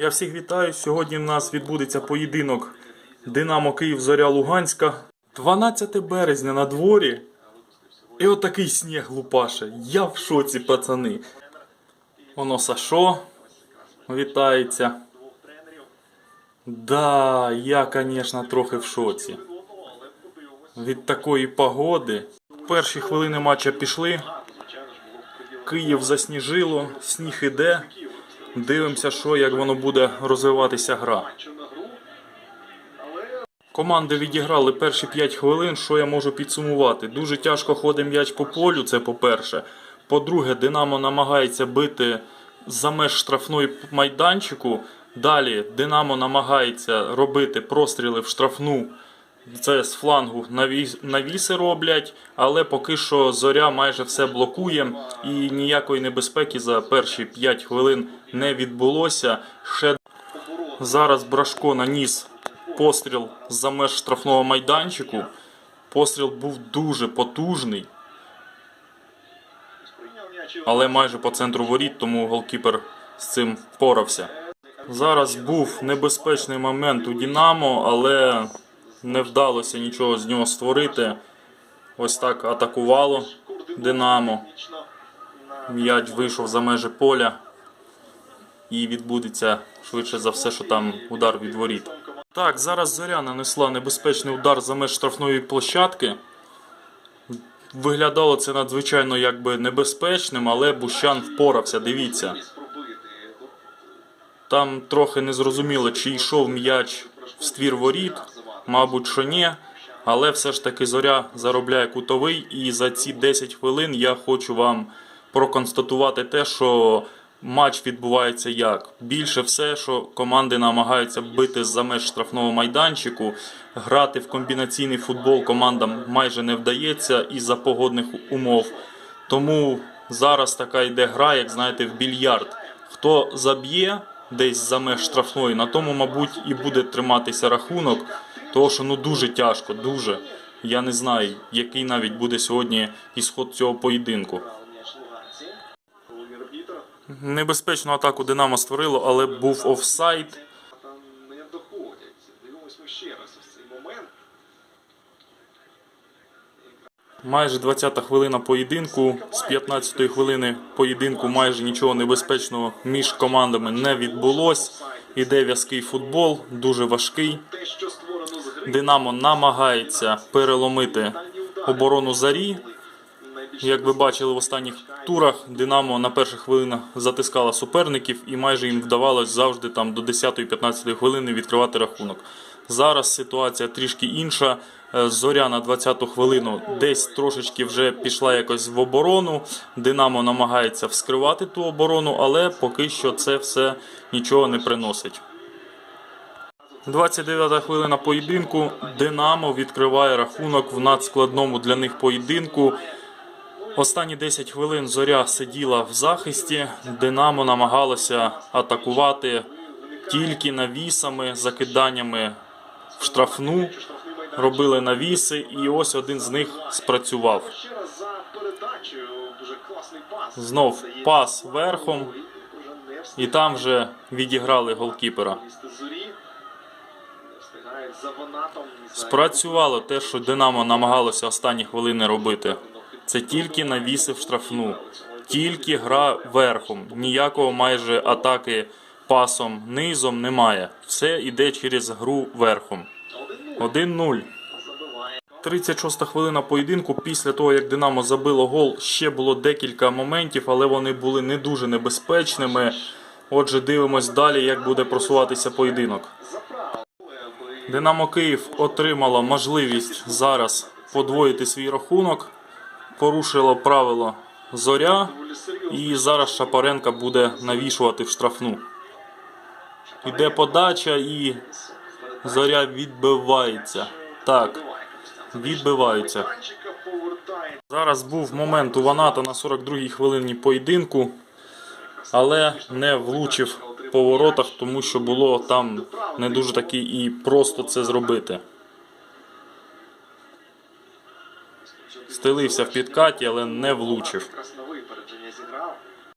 Я всіх вітаю. Сьогодні в нас відбудеться поєдинок Динамо Київ Зоря Луганська. 12 березня на дворі. І отакий сніг лупаше. Я в шоці, пацани. Воно Сашо вітається. Да, я, звісно, трохи в шоці. Від такої погоди. Перші хвилини матча пішли. Київ засніжило, сніг іде. Дивимося, що як воно буде розвиватися гра. Команди відіграли перші 5 хвилин. Що я можу підсумувати? Дуже тяжко ходить м'яч по полю. Це по-перше. По-друге, Динамо намагається бити за меж штрафної майданчику. Далі Динамо намагається робити простріли в штрафну. Це з флангу навіси роблять, але поки що зоря майже все блокує і ніякої небезпеки за перші 5 хвилин не відбулося. Ще зараз Брашко наніс постріл за меж штрафного майданчику. Постріл був дуже потужний, але майже по центру воріт, тому голкіпер з цим впорався. Зараз був небезпечний момент у Дінамо, але не вдалося нічого з нього створити. Ось так атакувало Динамо. М'яч вийшов за межі поля. І відбудеться швидше за все, що там удар від воріт. Так, зараз зоря нанесла небезпечний удар за меж штрафної площадки. Виглядало це надзвичайно якби небезпечним, але Бущан впорався. Дивіться. Там трохи незрозуміло, чи йшов м'яч в ствір воріт, мабуть, що ні. Але все ж таки зоря заробляє кутовий, і за ці 10 хвилин я хочу вам проконстатувати те, що матч відбувається як. Більше все, що команди намагаються бити за меж штрафного майданчику, грати в комбінаційний футбол командам майже не вдається із-за погодних умов. Тому зараз така йде гра, як знаєте, в більярд. Хто заб'є десь за меж штрафної, на тому, мабуть, і буде триматися рахунок. Тому що ну дуже тяжко, дуже. Я не знаю, який навіть буде сьогодні ісход цього поєдинку. Небезпечну атаку Динамо створило, але був офсайд. Не доходять. Дивимось ще раз ось цей момент. Майже 20-та хвилина поєдинку. З 15-ї хвилини поєдинку майже нічого небезпечного між командами не відбулось. Іде в'язкий футбол, дуже важкий. Динамо намагається переломити оборону зарі. Як ви бачили в останніх турах, Динамо на перших хвилинах затискала суперників і майже їм вдавалось завжди там до 10-15 хвилини відкривати рахунок. Зараз ситуація трішки інша. Е, Зоря на 20-ту хвилину десь трошечки вже пішла якось в оборону. Динамо намагається вскривати ту оборону, але поки що це все нічого не приносить. 29-та хвилина поєдинку. Динамо відкриває рахунок в надскладному для них поєдинку. Останні 10 хвилин зоря сиділа в захисті. Динамо намагалося атакувати тільки навісами, закиданнями в штрафну. Робили навіси, і ось один з них спрацював. Знов пас верхом, і там вже відіграли голкіпера. Спрацювало те, що Динамо намагалося останні хвилини робити. Це тільки навіси в штрафну, тільки гра верхом. Ніякого майже атаки пасом низом немає. Все йде через гру верхом. 1-0. 36 хвилина поєдинку. Після того, як Динамо забило гол, ще було декілька моментів, але вони були не дуже небезпечними. Отже, дивимось далі, як буде просуватися поєдинок. Динамо Київ отримало можливість зараз подвоїти свій рахунок, порушило правило зоря, і зараз Шапаренка буде навішувати в штрафну. Іде подача і зоря відбивається. Так, відбиваються. Зараз був момент у Ваната на 42-й хвилині поєдинку, але не влучив по воротах, тому що було там не дуже таки і просто це зробити. Стелився в підкаті, але не влучив.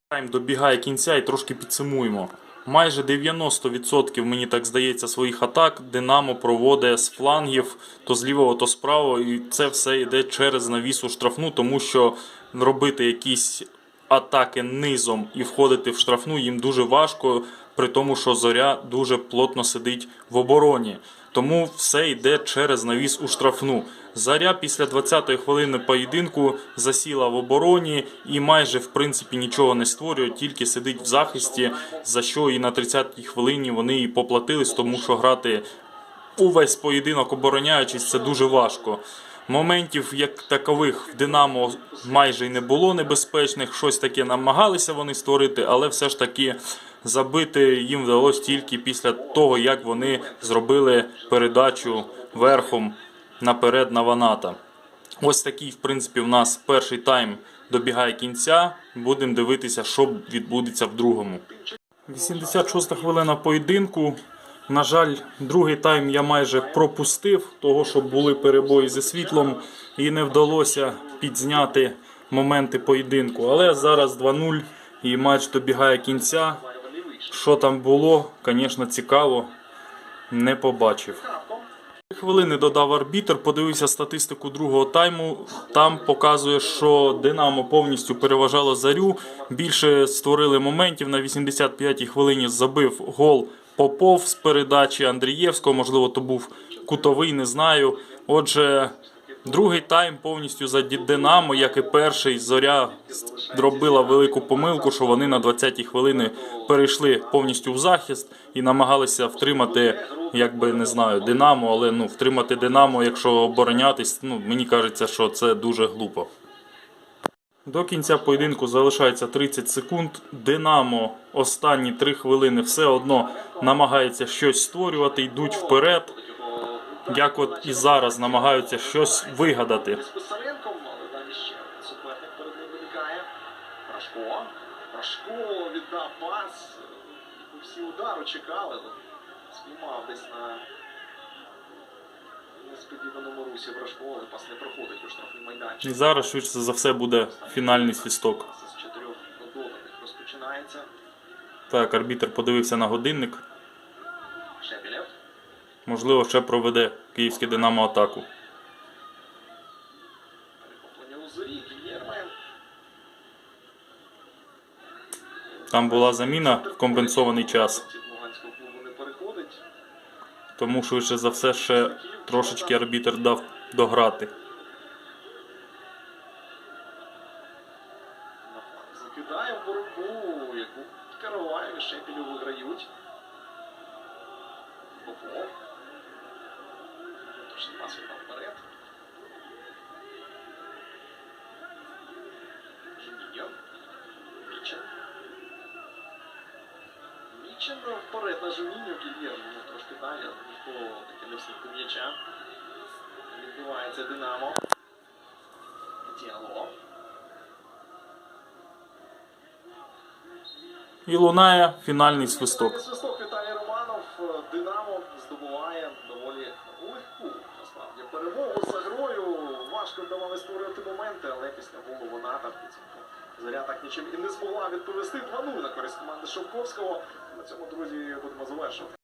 Тайм добігає кінця і трошки підсумуємо. майже 90% мені так здається своїх атак Динамо проводить з флангів, то з лівого, то з правого, і це все йде через навісу штрафну, тому що робити якісь атаки низом і входити в штрафну їм дуже важко, при тому, що зоря дуже плотно сидить в обороні. Тому все йде через навіс у штрафну. Заря після 20-ї хвилини поєдинку засіла в обороні і майже в принципі нічого не створює, тільки сидить в захисті, за що і на 30-й хвилині вони і поплатились, тому що грати увесь поєдинок обороняючись це дуже важко. Моментів як такових в Динамо майже й не було небезпечних. Щось таке намагалися вони створити, але все ж таки забити їм вдалося тільки після того, як вони зробили передачу верхом наперед на Ваната. Ось такий, в принципі, в нас перший тайм добігає кінця. Будемо дивитися, що відбудеться в другому. 86 хвилина поєдинку. На жаль, другий тайм я майже пропустив, того що були перебої зі світлом і не вдалося підзняти моменти поєдинку. Але зараз 2-0 і матч добігає кінця. Що там було, звісно, цікаво. Не побачив. Хвилини додав арбітр, подивився статистику другого тайму. Там показує, що Динамо повністю переважало зарю. Більше створили моментів. На 85-й хвилині забив гол Попов з передачі Андрієвського. Можливо, то був кутовий, не знаю. Отже, другий тайм повністю за Динамо, як і перший, зоря зробила велику помилку, що вони на 20-й хвилини перейшли повністю в захист і намагалися втримати, якби не знаю, Динамо, але ну втримати Динамо, якщо оборонятись, ну мені кажеться, що це дуже глупо. До кінця поєдинку залишається 30 секунд. Динамо останні 3 хвилини все одно намагається щось створювати, йдуть вперед. Як от і зараз намагаються щось вигадати. Брашко. Брашко віддав пас. Всі удару чекали. Спіймав десь на несподіваному русі але пас не проходить у штрафний І зараз швидше за все буде фінальний свісток. З чотирьох доданих розпочинається. Так, арбітр подивився на годинник. Шепелєв. Можливо, ще проведе київське Динамо атаку. Перехоплення у зорі. Гільєрме. Там була заміна в компенсований час, тому швидше за все ще трошечки арбітер дав дограти. Закидає в боротьбу, яку Каролаєві і Шепелю виграють. Попов. Тож пас вперед. Мічен вперед на Жуніньо, Гільєрмо ну, трошки далі, таки не встиг м'яча. Відбивається Динамо. Діалог. І лунає фінальний свисток. Свисток Віталій Романов. Динамо здобуває доволі легку насправді перемогу з грою. Важко вдавали створювати моменти, але після голу вона та в підсумку. Заря так нічим і не змогла відповісти 2-0 на користь команди Шовковського. На цьому, друзі, будемо завершувати.